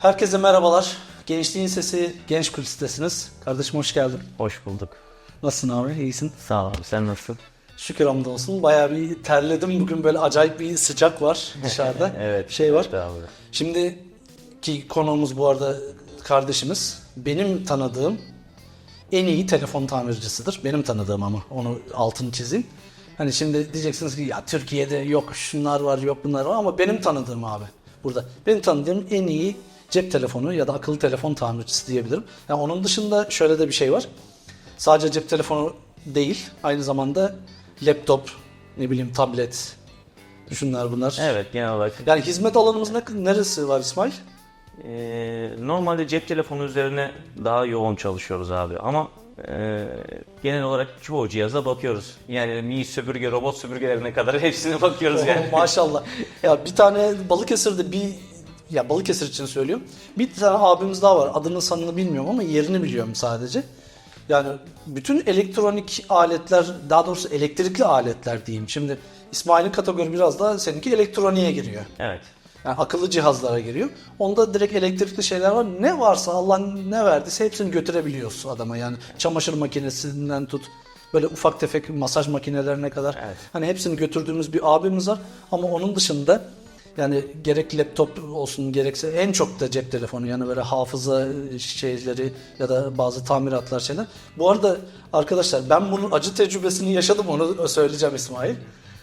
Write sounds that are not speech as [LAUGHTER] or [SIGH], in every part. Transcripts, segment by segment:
Herkese merhabalar. Gençliğin Sesi Genç Kulüstesiniz. Kardeşim hoş geldin. Hoş bulduk. Nasılsın abi? İyisin. Sağ ol abi. Sen nasılsın? Şükür hamdolsun. Bayağı bir terledim. Bugün böyle acayip bir sıcak var [LAUGHS] dışarıda. Evet. Şey var. Evet abi. Şimdi ki konuğumuz bu arada kardeşimiz. Benim tanıdığım en iyi telefon tamircisidir. Benim tanıdığım ama onu altını çizeyim. Hani şimdi diyeceksiniz ki ya Türkiye'de yok şunlar var yok bunlar var ama benim tanıdığım abi burada. Benim tanıdığım en iyi cep telefonu ya da akıllı telefon tamircisi diyebilirim. Yani onun dışında şöyle de bir şey var. Sadece cep telefonu değil aynı zamanda laptop, ne bileyim tablet, şunlar bunlar. Evet genel olarak Yani hizmet alanımız ne, neresi var İsmail? e, normalde cep telefonu üzerine daha yoğun çalışıyoruz abi ama e, genel olarak çoğu cihaza bakıyoruz. Yani mi süpürge, robot süpürgelerine kadar [LAUGHS] hepsine bakıyoruz yani. Oh, maşallah. Ya bir tane Balıkesir'de bir ya Balıkesir için söylüyorum. Bir tane abimiz daha var. Adını sanını bilmiyorum ama yerini biliyorum sadece. Yani bütün elektronik aletler, daha doğrusu elektrikli aletler diyeyim. Şimdi İsmail'in kategori biraz daha seninki elektroniğe giriyor. Evet. Yani akıllı cihazlara giriyor. Onda direkt elektrikli şeyler var. Ne varsa Allah ne verdiyse hepsini götürebiliyorsun adama. Yani çamaşır makinesinden tut böyle ufak tefek masaj makinelerine kadar. Evet. Hani hepsini götürdüğümüz bir abimiz var. Ama onun dışında yani gerek laptop olsun gerekse en çok da cep telefonu yani böyle hafıza şeyleri ya da bazı tamiratlar şeyler. Bu arada arkadaşlar ben bunun acı tecrübesini yaşadım onu söyleyeceğim İsmail.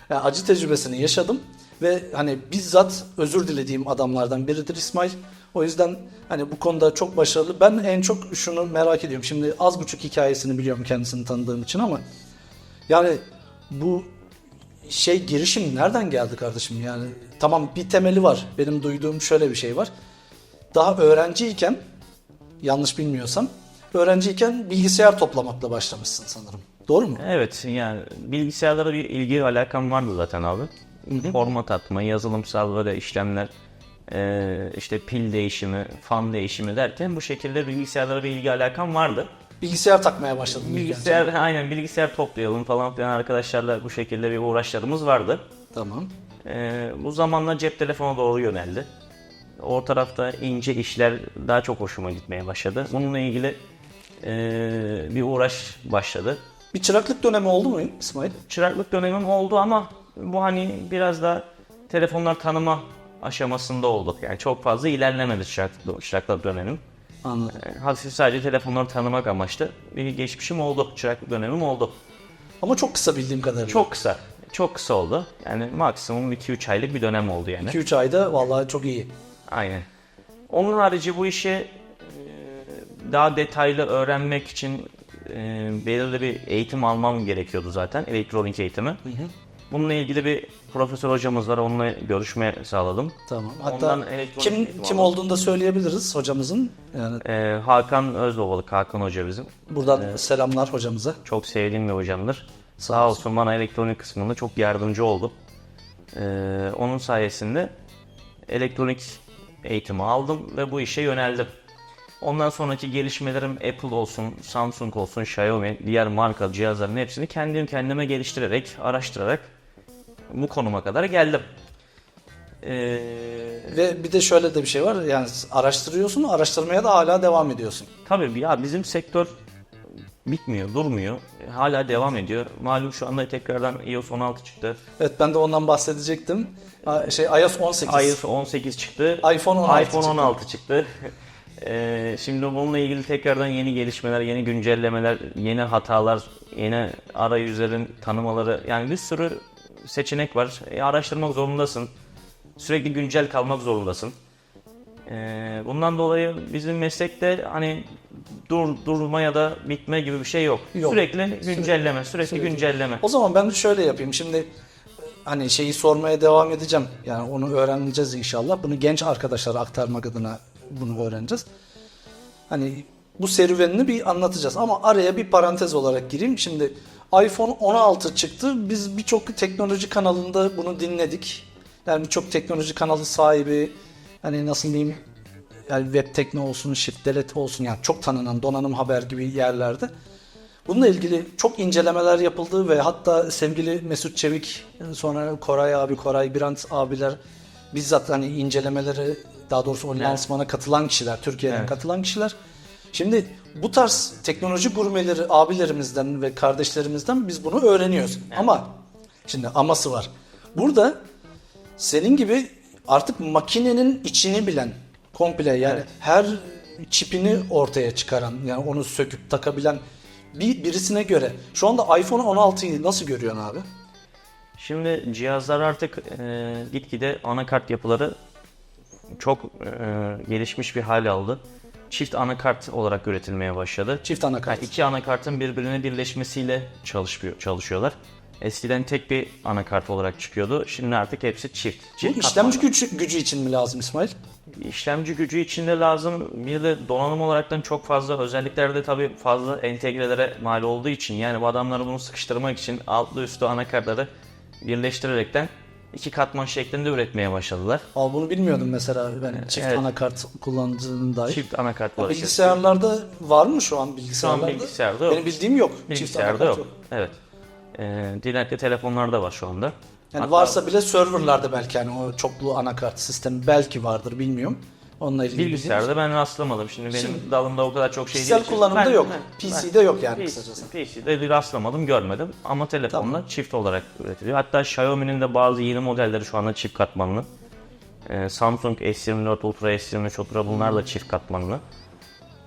Yani acı tecrübesini yaşadım ve hani bizzat özür dilediğim adamlardan biridir İsmail. O yüzden hani bu konuda çok başarılı. Ben en çok şunu merak ediyorum. Şimdi az buçuk hikayesini biliyorum kendisini tanıdığım için ama yani bu şey girişim nereden geldi kardeşim? Yani tamam bir temeli var. Benim duyduğum şöyle bir şey var. Daha öğrenciyken yanlış bilmiyorsam öğrenciyken bilgisayar toplamakla başlamışsın sanırım. Doğru mu? Evet yani bilgisayarlara bir ilgi alakam vardı zaten abi. Format atma, yazılımsal böyle işlemler, e, işte pil değişimi, fan değişimi derken bu şekilde bilgisayarlara bir ilgi alakam vardı. Bilgisayar takmaya başladım. Bilgisayar aynen bilgisayar toplayalım falan filan arkadaşlarla bu şekilde bir uğraşlarımız vardı. Tamam. Ee, bu zamanla cep telefonu doğru yöneldi. O tarafta ince işler daha çok hoşuma gitmeye başladı. Bununla ilgili ee, bir uğraş başladı. Bir çıraklık dönemi oldu mu İsmail? Çıraklık dönemim oldu ama bu hani biraz da telefonlar tanıma aşamasında olduk. Yani çok fazla ilerlemedi çıraklık, çıraklık dönemim. Anladım. Ee, hafif sadece telefonları tanımak amaçlı bir geçmişim oldu. Çıraklık dönemim oldu. Ama çok kısa bildiğim kadarıyla. Çok kısa. Çok kısa oldu. Yani maksimum 2-3 aylık bir dönem oldu yani. 2-3 ayda vallahi çok iyi. Aynen. Onun harici bu işi e, daha detaylı öğrenmek için e, belirli bir eğitim almam gerekiyordu zaten. Elektronik eğitimi. Bununla ilgili bir profesör hocamız var. Onunla görüşme sağladım. Tamam. Hatta Ondan elektronik kim eğitim kim aldım. olduğunu da söyleyebiliriz hocamızın. Yani E, Hakan Özovalık, Hakan Hoca bizim. buradan selamlar hocamıza. Çok sevdiğim bir hocamdır. Sağ olsun bana elektronik kısmında çok yardımcı oldu. Ee, onun sayesinde elektronik eğitimi aldım ve bu işe yöneldim. Ondan sonraki gelişmelerim Apple olsun, Samsung olsun, Xiaomi, diğer marka cihazların hepsini kendim kendime geliştirerek, araştırarak bu konuma kadar geldim. Ee, Ve bir de şöyle de bir şey var. Yani araştırıyorsun, araştırmaya da hala devam ediyorsun. Tabii ya bizim sektör bitmiyor, durmuyor. Hala devam ediyor. Malum şu anda tekrardan iOS 16 çıktı. Evet ben de ondan bahsedecektim. Şey iOS 18. iOS 18 çıktı. iPhone 16 iPhone çıktı. 16 çıktı. Ee, şimdi bununla ilgili tekrardan yeni gelişmeler, yeni güncellemeler, yeni hatalar, yeni arayüzlerin tanımaları yani bir sürü seçenek var. E, araştırmak zorundasın. Sürekli güncel kalmak zorundasın. Ee, bundan dolayı bizim meslekte hani dur durma ya da bitme gibi bir şey yok. Yok. Sürekli güncelleme, sürekli, Sürekli. güncelleme. O zaman ben şöyle yapayım. Şimdi hani şeyi sormaya devam edeceğim. Yani onu öğreneceğiz inşallah. Bunu genç arkadaşlara aktarmak adına bunu öğreneceğiz. Hani bu serüvenini bir anlatacağız. Ama araya bir parantez olarak gireyim. Şimdi iPhone 16 çıktı. Biz birçok teknoloji kanalında bunu dinledik. Yani birçok teknoloji kanalı sahibi hani nasıl diyeyim yani web tekno olsun, Shift olsun yani çok tanınan donanım haber gibi yerlerde Bununla ilgili çok incelemeler yapıldı ve hatta sevgili Mesut Çevik sonra Koray abi, Koray Birant abiler bizzat hani incelemeleri daha doğrusu o Evet. lansmana katılan kişiler, Türkiye'den Evet. katılan kişiler. Şimdi bu tarz teknoloji gurmeleri abilerimizden ve kardeşlerimizden biz bunu öğreniyoruz. Ama şimdi aması var. Burada senin gibi artık makinenin içini bilen komple yani Evet. her çipini ortaya çıkaran yani onu söküp takabilen bir birisine göre şu anda iPhone 16'yı nasıl görüyorsun abi? Şimdi cihazlar artık e, gitgide anakart yapıları çok e, gelişmiş bir hal aldı. Çift anakart olarak üretilmeye başladı. Çift anakart. Yani iki anakartın birbirine birleşmesiyle çalışıyor, çalışıyorlar. Eskiden tek bir anakart olarak çıkıyordu. Şimdi artık hepsi çift. Bu çift işlemci gücü, gücü için mi lazım İsmail? İşlemci gücü içinde lazım. Bir de donanım olaraktan çok fazla özelliklerde tabii fazla entegrelere mal olduğu için yani bu adamları bunu sıkıştırmak için altlı üstü anakartları birleştirerekten iki katman şeklinde üretmeye başladılar. Al bunu bilmiyordum mesela ben çift Evet. anakart kullandığını dair. Çift anakart var. Bilgisayarlarda var mı şu an Şu an bilgisayarlarda? bilgisayarda yok. Benim bildiğim yok. Çift Bilgisayarda anakart yok. Evet. Ee, diğer telefonlarda var şu anda. Yani Hatta varsa bile serverlarda belki hani o çoklu anakart sistemi belki vardır bilmiyorum. Onunla ilgili bilgisayarda ben rastlamadım. Şimdi benim Şimdi- dalımda o kadar çok şey Kişisel değil. kullanımda Ben- yok. ben- PC'de yok yani kısacası. PC'de bir rastlamadım, görmedim. Ama telefonla Tamam. çift olarak üretiliyor. Hatta Xiaomi'nin de bazı yeni modelleri şu anda çift katmanlı. Ee, Samsung S24 Ultra, S23 Ultra bunlar da çift katmanlı.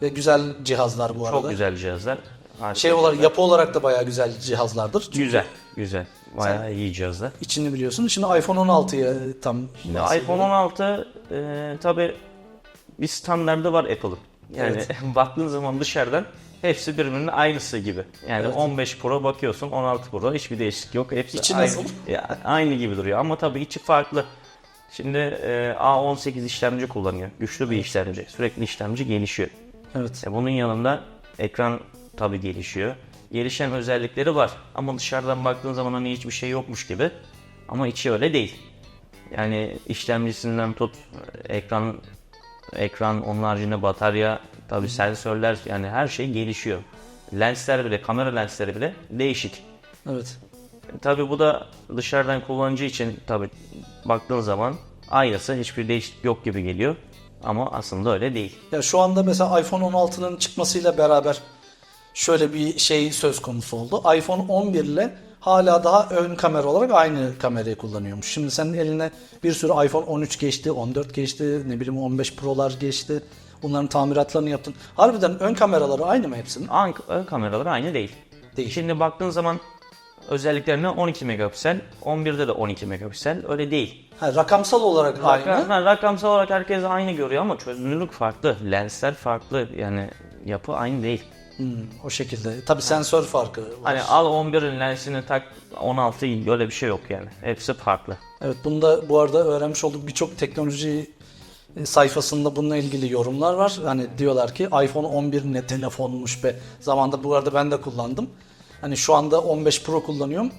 Ve güzel cihazlar bu arada. Çok güzel cihazlar. Harika Şey olarak yapı olarak da bayağı güzel cihazlardır. Çünkü Güzel, güzel. Bayağı iyi cihazlar. içini biliyorsun. Şimdi iPhone 16'ya tam Şimdi iPhone 16 e, tabi bir standardı var Apple'ın. Yani Evet. [LAUGHS] baktığın zaman dışarıdan hepsi birbirinin aynısı gibi. Yani Evet. 15 Pro bakıyorsun 16 Pro hiçbir değişiklik yok. Hepsi İçi aynı, nasıl? Ya, aynı gibi duruyor ama tabii içi farklı. Şimdi e, A18 işlemci kullanıyor. Güçlü bir işlemci. Sürekli işlemci gelişiyor. evet. E, bunun yanında ekran tabii gelişiyor. Gelişen özellikleri var ama dışarıdan baktığın zaman hani hiçbir şey yokmuş gibi. Ama içi öyle değil. Yani işlemcisinden tut ekran ekran onun haricinde batarya tabii sensörler yani her şey gelişiyor. Lensler bile kamera lensleri bile değişik. Evet. Tabii bu da dışarıdan kullanıcı için tabii baktığın zaman aynısı hiçbir değişiklik yok gibi geliyor. Ama aslında öyle değil. Ya şu anda mesela iPhone 16'nın çıkmasıyla beraber şöyle bir şey söz konusu oldu. iPhone 11 ile hala daha ön kamera olarak aynı kamerayı kullanıyormuş. Şimdi senin eline bir sürü iPhone 13 geçti, 14 geçti, ne bileyim 15 Pro'lar geçti. Bunların tamiratlarını yaptın. Harbiden ön kameraları aynı mı hepsinin? Ön, ön kameraları aynı değil. Değil. Şimdi baktığın zaman özelliklerine 12 megapiksel, 11'de de 12 megapiksel öyle değil. Ha, rakamsal olarak aynı. Rakam, ha, rakamsal olarak herkes aynı görüyor ama çözünürlük farklı, lensler farklı yani yapı aynı değil. Hmm, o şekilde. Tabii sensör farkı var. Hani al 11'in lensini tak 16 öyle bir şey yok yani. Hepsi farklı. Evet bunu da bu arada öğrenmiş olduk. Birçok teknoloji e, sayfasında bununla ilgili yorumlar var. Hani diyorlar ki iPhone 11 ne telefonmuş be. Zamanda bu arada ben de kullandım. Hani şu anda 15 Pro kullanıyorum.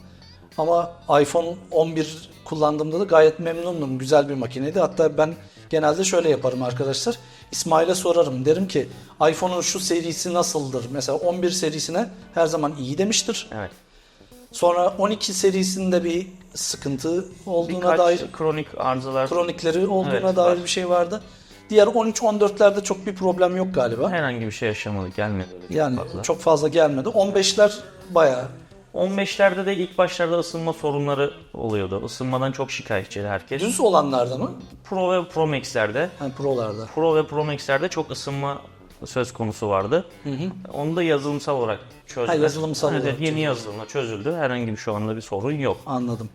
Ama iPhone 11 kullandığımda da gayet memnundum. Güzel bir makineydi. Hatta ben genelde şöyle yaparım arkadaşlar. İsmail'e sorarım. Derim ki iPhone'un şu serisi nasıldır? Mesela 11 serisine her zaman iyi demiştir. Evet. Sonra 12 serisinde bir sıkıntı olduğuna Birkaç dair kronik arızalar kronikleri olduğuna Evet, dair var. bir şey vardı. Diğer 13-14'lerde çok bir problem yok galiba. herhangi bir şey yaşamadık gelmedi. Yani fazla. çok fazla gelmedi. 15'ler bayağı 15'lerde de ilk başlarda ısınma sorunları oluyordu. Isınmadan çok şikayetçi herkes. düz olanlarda mı? Pro ve Pro Max'lerde Yani Pro'larda. Pro ve Pro Max'lerde çok ısınma söz konusu vardı. Onu da yazılımsal olarak çözdüler. Ha, yazılımsal Evet, olarak yeni çözüldü. yazılımla çözüldü. Herhangi bir şu anda bir sorun yok. Anladım.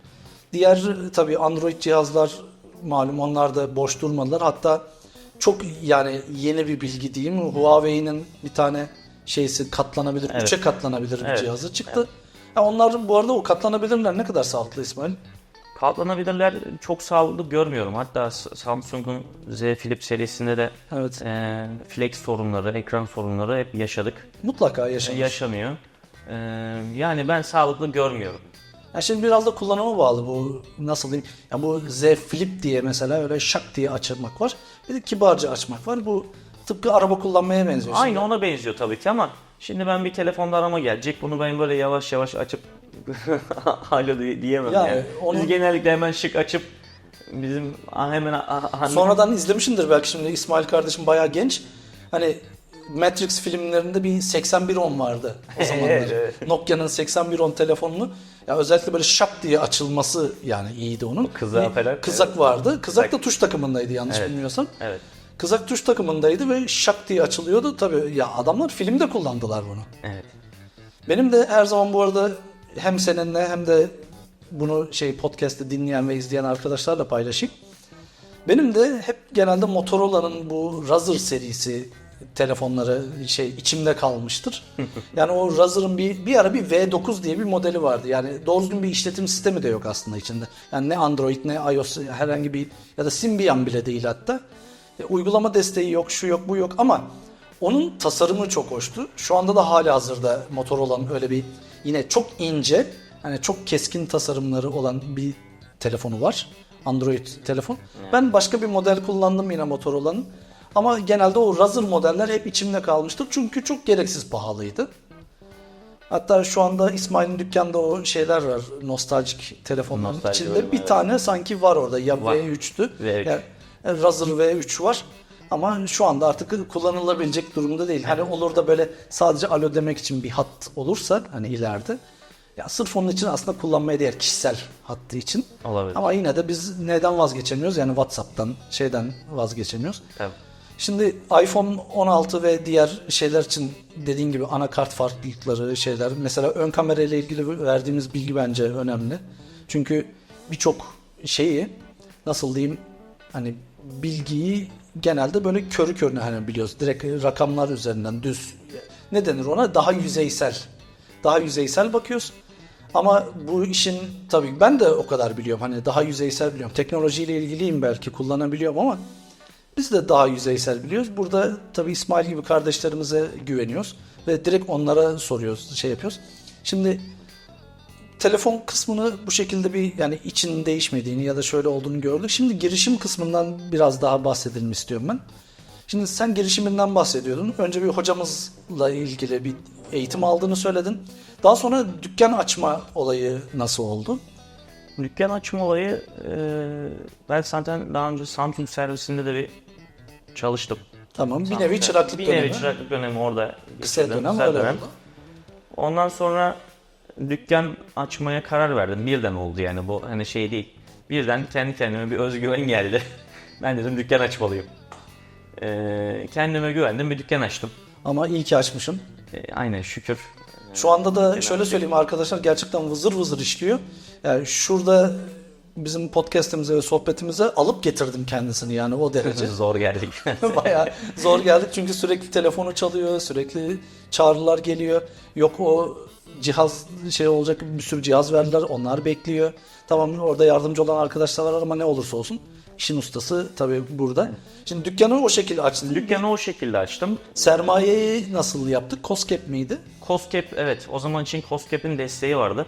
Diğer tabii Android cihazlar malum onlar da boş durmadılar. Hatta çok yani yeni bir bilgi diyeyim. Huawei'nin bir tane şeysi katlanabilir, Evet. üçe katlanabilir bir Evet. cihazı çıktı. Ha, onlar bu arada o katlanabilirler ne kadar sağlıklı İsmail? Katlanabilirler çok sağlıklı görmüyorum. Hatta Samsung'un Z Flip serisinde de Evet. e, flex sorunları, ekran sorunları hep yaşadık. Mutlaka yaşanır. Yaşanıyor. E, yani ben sağlıklı görmüyorum. Ya şimdi biraz da kullanıma bağlı bu nasıl diyeyim. Ya bu Z Flip diye mesela öyle şak diye açmak var. Bir de kibarca açmak var. Bu tıpkı araba kullanmaya benziyor. Aynı ona benziyor tabii ki ama şimdi ben bir telefonda arama gelecek. Bunu ben böyle yavaş yavaş açıp [LAUGHS] alo diye- diyemem Yani yani. onu- Biz genellikle hemen şık açıp bizim hemen a- a- Sonradan izlemişindir belki şimdi İsmail kardeşim bayağı genç. Hani Matrix filmlerinde bir 8110 vardı o [LAUGHS] zamanlar. Evet. Nokia'nın 8110 telefonunu ya özellikle böyle şap diye açılması yani iyiydi onun. Bir falan. Kızak vardı. Kızak da tuş takımındaydı yanlış Evet. bilmiyorsam. Evet. Kızak tuş takımındaydı ve şak diye açılıyordu. Tabii ya adamlar filmde kullandılar bunu. Evet. Benim de her zaman bu arada hem seninle hem de bunu şey podcast'te dinleyen ve izleyen arkadaşlarla paylaşayım. Benim de hep genelde Motorola'nın bu Razr serisi telefonları şey içimde kalmıştır. [LAUGHS] Yani o Razr'ın bir bir ara bir V9 diye bir modeli vardı. Yani doğru düzgün bir işletim sistemi de yok aslında içinde. Yani ne Android ne iOS herhangi bir ya da Symbian bile değil hatta. E, uygulama desteği yok, şu yok, bu yok ama onun tasarımı çok hoştu. Şu anda da hala hazırda Motorola'nın öyle bir yine çok ince, hani çok keskin tasarımları olan bir telefonu var. Android telefon. Ben başka bir model kullandım yine Motorola'nın. Ama genelde o Razr modeller hep içimde kalmıştır. Çünkü çok gereksiz pahalıydı. Hatta şu anda İsmail'in dükkanda o şeyler var. Nostaljik telefonların Nostalji içinde bir evet. tane sanki var orada. Ya Var. V3'tü. V3. Ya Razr V3 var. Ama şu anda artık kullanılabilecek durumda değil. Hani olur da böyle sadece alo demek için bir hat olursa hani ileride ya sırf onun için aslında kullanmaya değer kişisel hattı için. Olabilir. Ama yine de biz neden vazgeçemiyoruz? Yani WhatsApp'tan şeyden vazgeçemiyoruz. Tabii. Şimdi iPhone 16 ve diğer şeyler için dediğin gibi anakart farklılıkları şeyler. Mesela ön kamera ile ilgili verdiğimiz bilgi bence önemli. Çünkü birçok şeyi nasıl diyeyim hani bilgiyi genelde böyle körü körüne hani biliyoruz. Direkt rakamlar üzerinden düz ne denir ona daha yüzeysel. Daha yüzeysel bakıyoruz. Ama bu işin tabii ben de o kadar biliyorum. Hani daha yüzeysel biliyorum. Teknolojiyle ilgiliyim belki kullanabiliyorum ama biz de daha yüzeysel biliyoruz. Burada tabii İsmail gibi kardeşlerimize güveniyoruz ve direkt onlara soruyoruz, şey yapıyoruz. Şimdi telefon kısmını bu şekilde bir yani için değişmediğini ya da şöyle olduğunu gördük. Şimdi girişim kısmından biraz daha bahsedelim istiyorum ben. Şimdi sen girişiminden bahsediyordun. Önce bir hocamızla ilgili bir eğitim aldığını söyledin. Daha sonra dükkan açma olayı nasıl oldu? Dükkan açma olayı e, ben zaten daha önce Samsung servisinde de bir çalıştım. Tamam, bir nevi çıraklık bir dönemi. nevi çıraklık dönemi orada Kısa dönem kısa öyle dönem. oldu. Ondan sonra dükkan açmaya karar verdim. Birden oldu yani bu hani şey değil. Birden kendi kendime bir özgüven geldi. [LAUGHS] ben dedim dükkan açmalıyım. E, kendime güvendim bir dükkan açtım. Ama iyi ki açmışım. E, aynen şükür. Şu anda da şöyle söyleyeyim arkadaşlar gerçekten vızır vızır işliyor. Yani şurada bizim podcast'imize ve sohbetimize alıp getirdim kendisini yani o derece. [LAUGHS] Zor geldik. [LAUGHS] Bayağı zor geldik çünkü sürekli telefonu çalıyor, sürekli çağrılar geliyor. Yok o cihaz şey olacak bir sürü cihaz verdiler onlar bekliyor. Tamam orada yardımcı olan arkadaşlar var ama ne olursa olsun işin ustası tabii burada. Şimdi dükkanı o şekilde açtın. Dükkanı o şekilde açtım. Sermayeyi nasıl yaptık? Koskep miydi? Coskep evet o zaman için Coskep'in desteği vardı.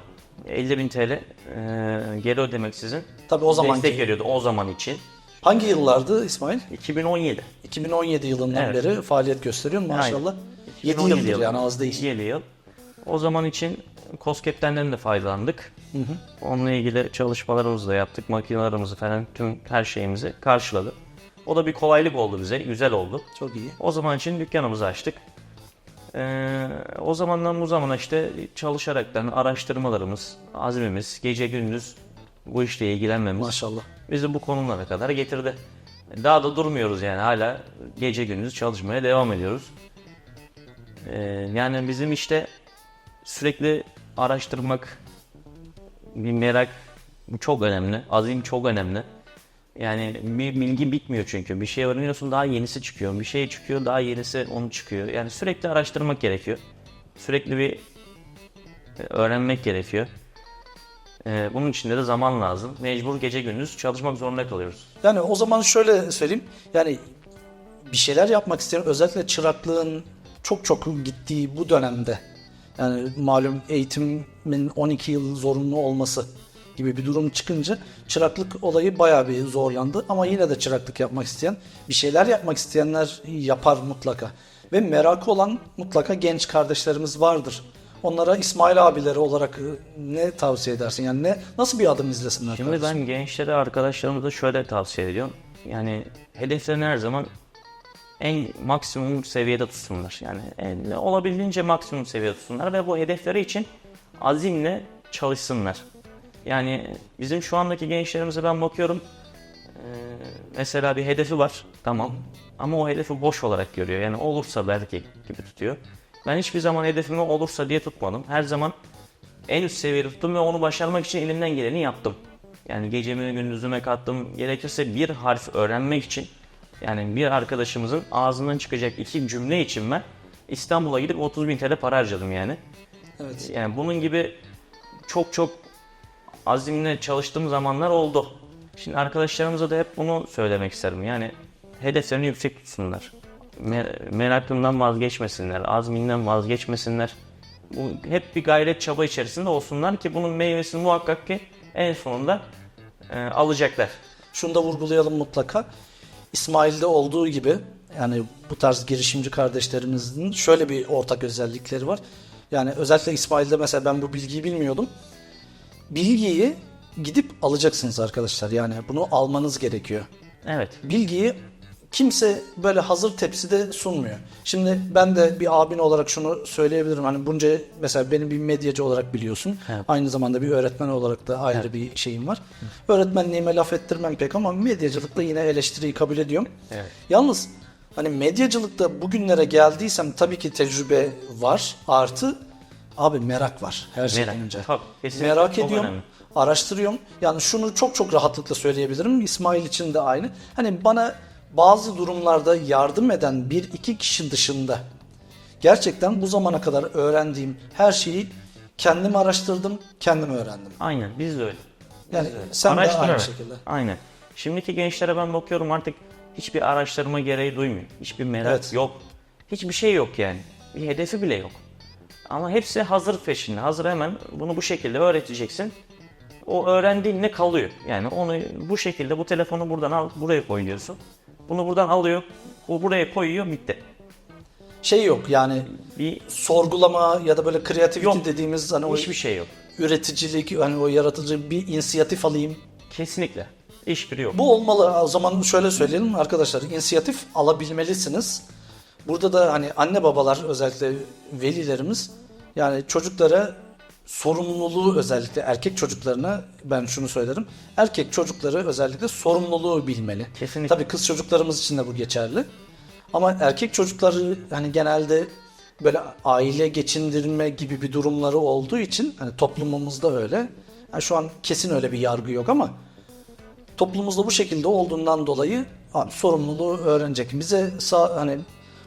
50.000 TL e, geri ödemek sizin. Tabii o zamanki. Destek veriyordu o zaman için. Hangi yıllardı İsmail? 2017. 2017 yılından Evet. beri faaliyet gösteriyor maşallah. 7 2017 yıldır yılı. yani az değil. 7 yıl. O zaman için Coskep'ten de faydalandık. Onunla ilgili çalışmalarımızı da yaptık. Makinelerimizi falan tüm her şeyimizi karşıladı. O da bir kolaylık oldu bize. Güzel oldu. Çok iyi. O zaman için dükkanımızı açtık. Ee, o zamandan bu zamana işte çalışaraktan araştırmalarımız, azmimiz, gece gündüz bu işle ilgilenmemiz Maşallah. bizi bu konulara kadar getirdi. Daha da durmuyoruz yani hala gece gündüz çalışmaya devam ediyoruz. Ee, yani bizim işte sürekli araştırmak, bir merak bu çok önemli. Azim çok önemli. Yani bir bilgi bitmiyor çünkü. Bir şey öğreniyorsun daha yenisi çıkıyor. Bir şey çıkıyor daha yenisi onu çıkıyor. Yani sürekli araştırmak gerekiyor. Sürekli bir e, öğrenmek gerekiyor. Ee, bunun için de, zaman lazım. Mecbur gece gündüz çalışmak zorunda kalıyoruz. Yani o zaman şöyle söyleyeyim. Yani bir şeyler yapmak isteyen özellikle çıraklığın çok çok gittiği bu dönemde yani malum eğitimin 12 yıl zorunlu olması gibi bir durum çıkınca çıraklık olayı bayağı bir zorlandı ama yine de çıraklık yapmak isteyen bir şeyler yapmak isteyenler yapar mutlaka ve merakı olan mutlaka genç kardeşlerimiz vardır. Onlara İsmail abileri olarak e, ne tavsiye edersin? Yani ne nasıl bir adım izlesinler? Şimdi kardeşim? ben gençlere, arkadaşlarımıza şöyle tavsiye ediyorum. Yani hedeflerini her zaman en maksimum seviyede tutsunlar. Yani en, olabildiğince maksimum seviyede tutsunlar ve bu hedefleri için azimle çalışsınlar. Yani bizim şu andaki gençlerimize ben bakıyorum. Ee, mesela bir hedefi var, tamam. Ama o hedefi boş olarak görüyor. Yani olursa belki gibi tutuyor. Ben hiçbir zaman hedefimi olursa diye tutmadım. Her zaman en üst seviyede tuttum ve onu başarmak için elimden geleni yaptım. Yani gecemi gündüzüme kattım. Gerekirse bir harf öğrenmek için yani bir arkadaşımızın ağzından çıkacak iki cümle için ben İstanbul'a gidip 30 bin TL para harcadım yani. Evet. Yani bunun gibi çok çok azimle çalıştığım zamanlar oldu. Şimdi arkadaşlarımıza da hep bunu söylemek isterim. Yani hedeflerini yüksek tutsunlar. Mer- vazgeçmesinler, azminden vazgeçmesinler. Bu hep bir gayret çaba içerisinde olsunlar ki bunun meyvesini muhakkak ki en sonunda e, alacaklar. Şunu da vurgulayalım mutlaka. İsmail'de olduğu gibi yani bu tarz girişimci kardeşlerimizin şöyle bir ortak özellikleri var. Yani özellikle İsmail'de mesela ben bu bilgiyi bilmiyordum. Bilgiyi gidip alacaksınız arkadaşlar. Yani bunu almanız gerekiyor. Evet. bilgiyi kimse böyle hazır tepside sunmuyor. Şimdi ben de bir abin olarak şunu söyleyebilirim. Hani bunca mesela beni bir medyacı olarak biliyorsun. Evet. Aynı zamanda bir öğretmen olarak da ayrı bir şeyim var. Öğretmenliğime laf ettirmem pek ama medyacılıkta yine eleştiriyi kabul ediyorum. Evet. Yalnız hani medyacılıkta bugünlere geldiysem tabii ki tecrübe var. Artı abi merak var her şeyden Merak. önce. Tabii, kesinlikle merak ediyorum. önemli. Araştırıyorum. Yani şunu çok çok rahatlıkla söyleyebilirim. İsmail için de aynı. Hani bana bazı durumlarda yardım eden bir iki kişi dışında gerçekten bu zamana kadar öğrendiğim her şeyi kendim araştırdım, kendim öğrendim. Aynen biz de öyle. Yani sen de aynı şekilde. Aynen. Şimdiki gençlere ben bakıyorum artık hiçbir araştırma gereği duymuyor. Hiçbir merak Evet. yok. Hiçbir şey yok yani. Bir hedefi bile yok. Ama hepsi hazır peşinde. Hazır hemen bunu bu şekilde öğreteceksin. O öğrendiğinle kalıyor. Yani onu bu şekilde bu telefonu buradan al buraya koy diyorsun. Bunu buradan alıyor. O buraya koyuyor bitti. Şey yok yani Bir sorgulama ya da böyle kreativite Yok. dediğimiz hani o hiçbir şey yok. üreticilik hani o yaratıcı bir inisiyatif alayım. Kesinlikle. Hiçbiri yok. Bu olmalı. O zaman şöyle söyleyelim arkadaşlar. inisiyatif alabilmelisiniz. Burada da hani anne babalar özellikle velilerimiz yani çocuklara sorumluluğu özellikle erkek çocuklarına ben şunu söylerim. Erkek çocukları özellikle sorumluluğu bilmeli. Kesinlikle. Tabii kız çocuklarımız için de bu geçerli. Ama erkek çocukları hani genelde böyle aile geçindirme gibi bir durumları olduğu için hani toplumumuzda öyle. Yani şu an kesin öyle bir yargı yok ama toplumumuzda bu şekilde olduğundan dolayı abi, sorumluluğu öğrenecek. Bize sağ, hani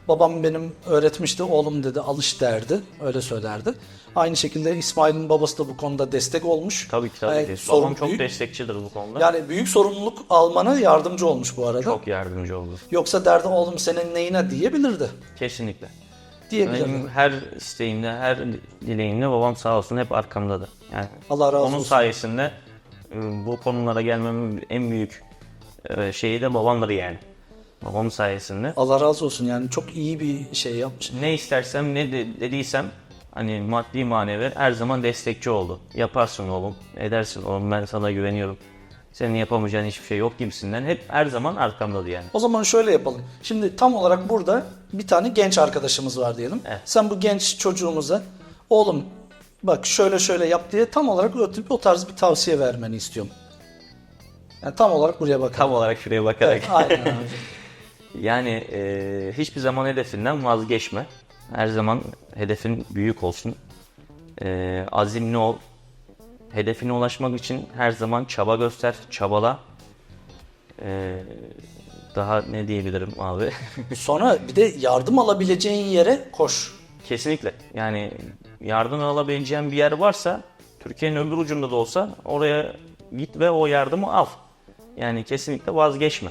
babam benim öğretmişti oğlum dedi alış derdi öyle söylerdi. Aynı şekilde İsmail'in babası da bu konuda destek olmuş. Tabii ki tabii Yani ki. sorun Babam çok büyük- destekçidir bu konuda. Yani büyük sorumluluk almana yardımcı olmuş bu arada. Çok yardımcı oldu. Yoksa derdi oğlum senin neyine diyebilirdi. Kesinlikle. Diyebilirdi. Benim her isteğimde, her dileğimde babam sağ olsun hep arkamdadır. Yani Allah razı onun olsun. sayesinde e, bu konulara gelmemin en büyük şeyi de babamdır yani. Babam sayesinde. Allah razı olsun yani çok iyi bir şey yapmış. Ne istersem, ne de- dediysem hani maddi manevi her zaman destekçi oldu. Yaparsın oğlum, edersin oğlum ben sana güveniyorum. Senin yapamayacağın hiçbir şey yok gibisinden hep her zaman arkamdadı yani. O zaman şöyle yapalım. Şimdi tam olarak burada bir tane genç arkadaşımız var diyelim. Evet. Sen bu genç çocuğumuza oğlum bak şöyle şöyle yap diye tam olarak o, o tarz bir tavsiye vermeni istiyorum. Yani tam olarak buraya bakalım. Tam olarak şuraya bakarak. Aynen abi. [LAUGHS] Yani e, hiçbir zaman hedefinden vazgeçme. Her zaman hedefin büyük olsun. E, azimli ol. Hedefine ulaşmak için her zaman çaba göster, çabala. E, daha ne diyebilirim abi? [LAUGHS] Sonra bir de yardım alabileceğin yere koş. Kesinlikle. Yani yardım alabileceğin bir yer varsa, Türkiye'nin öbür ucunda da olsa oraya git ve o yardımı al. Yani kesinlikle vazgeçme.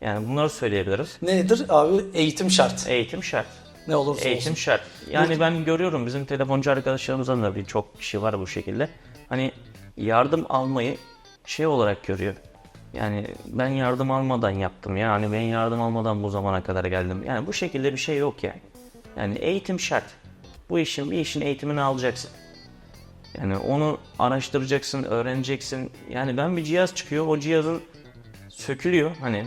Yani bunları söyleyebiliriz. Nedir abi? Eğitim şart. Eğitim şart. Ne olursa Eğitim olsun. şart. Yani ben görüyorum bizim telefoncu arkadaşlarımızdan da birçok kişi var bu şekilde. Hani yardım almayı şey olarak görüyor. Yani ben yardım almadan yaptım ya. Hani ben yardım almadan bu zamana kadar geldim. Yani bu şekilde bir şey yok yani. Yani eğitim şart. Bu işin bir işin eğitimini alacaksın. Yani onu araştıracaksın, öğreneceksin. Yani ben bir cihaz çıkıyor, o cihazın sökülüyor. Hani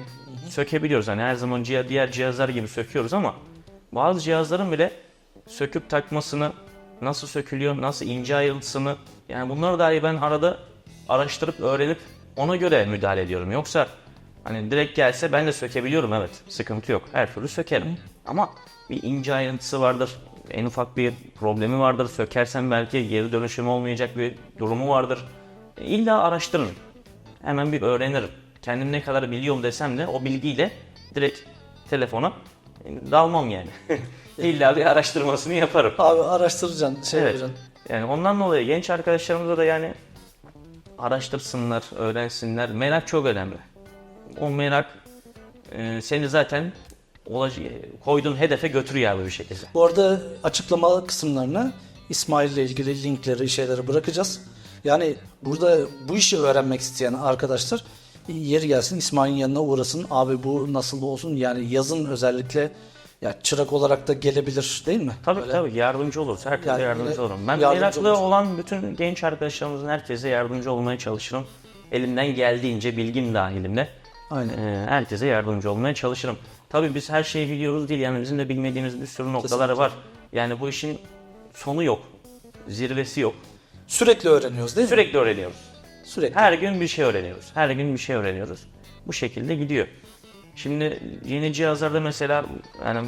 sökebiliyoruz. Hani her zaman diğer cihazlar gibi söküyoruz ama bazı cihazların bile söküp takmasını, nasıl sökülüyor, nasıl ince ayrıntısını yani bunları dahi ben arada araştırıp öğrenip ona göre müdahale ediyorum. Yoksa hani direkt gelse ben de sökebiliyorum evet. Sıkıntı yok. Her türlü sökerim. Ama bir ince ayrıntısı vardır. En ufak bir problemi vardır. Sökersen belki geri dönüşüm olmayacak bir durumu vardır. E, İlla araştırırım. Hemen bir öğrenirim. Kendim ne kadar biliyorum desem de o bilgiyle direkt telefona e, dalmam yani. [LAUGHS] İlla bir araştırmasını yaparım. Abi araştıracaksın, şey Evet. yapacaksın. Yani ondan dolayı genç arkadaşlarımıza da yani araştırsınlar, öğrensinler. Merak çok önemli. O merak e, seni zaten olac- koyduğun hedefe götürüyor abi bir şekilde. Bu arada açıklama kısımlarına İsmail ile ilgili linkleri, şeyleri bırakacağız. Yani burada bu işi öğrenmek isteyen arkadaşlar yeri gelsin İsmail'in yanına uğrasın. Abi bu nasıl olsun? Yani yazın özellikle ya çırak olarak da gelebilir değil mi? Tabii Böyle. tabii yardımcı oluruz. Herkese Yani yardımcı olurum. Ben yardımcı meraklı olursun. olan bütün genç arkadaşlarımızın herkese yardımcı olmaya çalışırım. Elimden geldiğince bilgim dahilimle Aynen. e, herkese yardımcı olmaya çalışırım. Tabii biz her şeyi biliyoruz değil yani bizim de bilmediğimiz bir sürü noktaları var. Yani bu işin sonu yok. Zirvesi yok. Sürekli öğreniyoruz değil mi? Sürekli öğreniyoruz. Sürekli. Her gün bir şey öğreniyoruz. Her gün bir şey öğreniyoruz. Bu şekilde gidiyor. Şimdi yeni cihazlarda mesela yani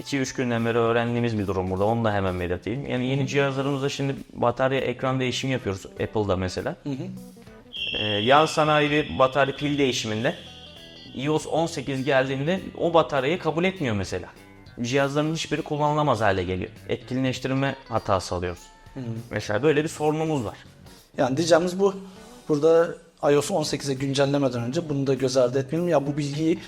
2-3 günden beri öğrendiğimiz bir durum burada. Onu da hemen belirteyim. Yani yeni cihazlarımızda şimdi batarya ekran değişimi yapıyoruz. Apple'da mesela. Ee, yan sanayi bir batarya pil değişiminde iOS 18 geldiğinde o bataryayı kabul etmiyor mesela. Cihazların hiçbiri kullanılamaz hale geliyor. Etkinleştirme hatası alıyoruz. Mesela böyle bir sorunumuz var. Yani diyeceğimiz bu. Burada iOS 18'e güncellemeden önce bunu da göz ardı etmeyelim. Ya bu bilgiyi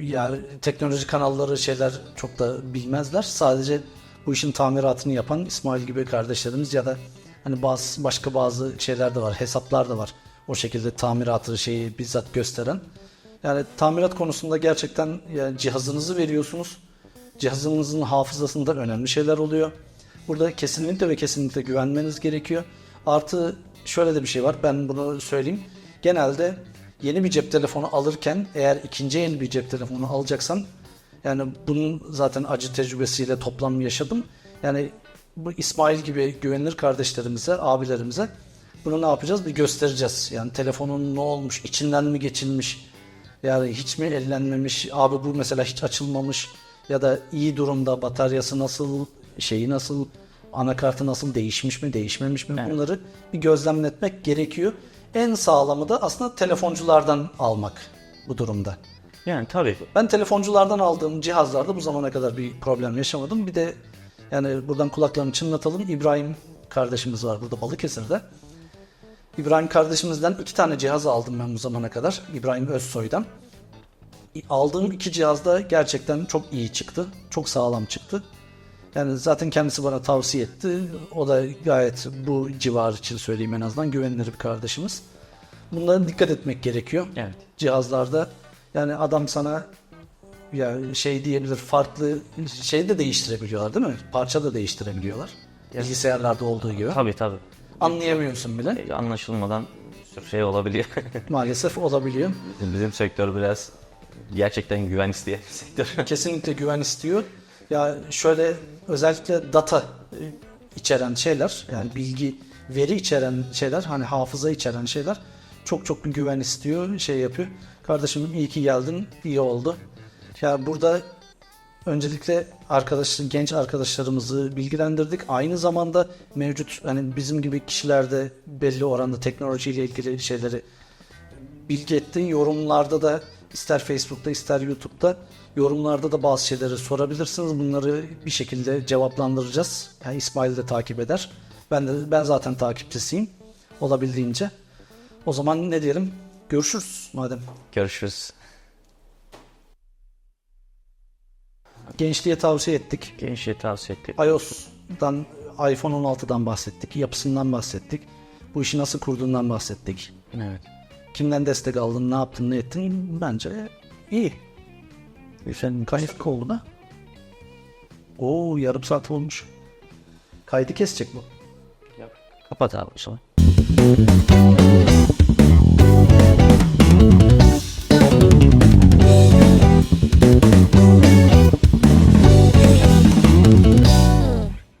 yani teknoloji kanalları şeyler çok da bilmezler. Sadece bu işin tamiratını yapan İsmail gibi kardeşlerimiz ya da hani bazı başka bazı şeyler de var, hesaplar da var. O şekilde tamiratı şeyi bizzat gösteren. Yani tamirat konusunda gerçekten yani cihazınızı veriyorsunuz. Cihazınızın hafızasında önemli şeyler oluyor. Burada kesinlikle ve kesinlikle güvenmeniz gerekiyor. Artı şöyle de bir şey var. Ben bunu söyleyeyim. Genelde yeni bir cep telefonu alırken eğer ikinci el bir cep telefonu alacaksan yani bunun zaten acı tecrübesiyle toplam yaşadım. Yani bu İsmail gibi güvenilir kardeşlerimize, abilerimize bunu ne yapacağız? Bir göstereceğiz. Yani telefonun ne olmuş, içinden mi geçilmiş, yani hiç mi ellenmemiş, abi bu mesela hiç açılmamış ya da iyi durumda, bataryası nasıl, şeyi nasıl, anakartı nasıl değişmiş mi, değişmemiş mi Evet. bunları bir gözlemletmek gerekiyor. En sağlamı da aslında telefonculardan almak bu durumda. Yani tabii. Ben telefonculardan aldığım cihazlarda bu zamana kadar bir problem yaşamadım. Bir de yani buradan kulaklarını çınlatalım. İbrahim kardeşimiz var burada Balıkesir'de. İbrahim kardeşimizden iki tane cihaz aldım ben bu zamana kadar. İbrahim Özsoy'dan. Aldığım iki cihaz da gerçekten çok iyi çıktı. Çok sağlam çıktı. Yani zaten kendisi bana tavsiye etti. O da gayet bu civar için söyleyeyim en azından güvenilir bir kardeşimiz. Bunlara dikkat etmek gerekiyor Evet. cihazlarda yani adam sana ya şey diyebilir farklı şey de değiştirebiliyorlar değil mi? Parça da değiştirebiliyorlar. Bilgisayarlarda olduğu gibi. Tabii tabii. Anlayamıyorsun bile. E, Anlaşılmadan şey olabiliyor. [LAUGHS] Maalesef olabiliyor. bizim, bizim sektör biraz gerçekten güven isteyen bir sektör. Kesinlikle güven istiyor. Ya şöyle özellikle data e, içeren şeyler yani bilgi veri içeren şeyler hani hafıza içeren şeyler çok çok güven istiyor şey yapıyor. Kardeşim iyi ki geldin iyi oldu. Ya burada öncelikle arkadaş genç arkadaşlarımızı bilgilendirdik. Aynı zamanda mevcut hani bizim gibi kişilerde belli oranda teknolojiyle ilgili şeyleri bilgi ettin. Yorumlarda da ister Facebook'ta ister YouTube'da yorumlarda da bazı şeyleri sorabilirsiniz. Bunları bir şekilde cevaplandıracağız. Yani İsmail de takip eder. Ben de ben zaten takipçisiyim olabildiğince. O zaman ne diyelim? Görüşürüz madem. Görüşürüz. Gençliğe tavsiye ettik. Gençliğe tavsiye ettik. iOS'dan iPhone 16'dan bahsettik. Yapısından bahsettik. Bu işi nasıl kurduğundan bahsettik. Evet. Kimden destek aldın, ne yaptın, ne ettin? Bence iyi. Güzel, gayet oldu da. Oo yarım saat olmuş. Kaydı kesecek bu. Kapat abi o zaman.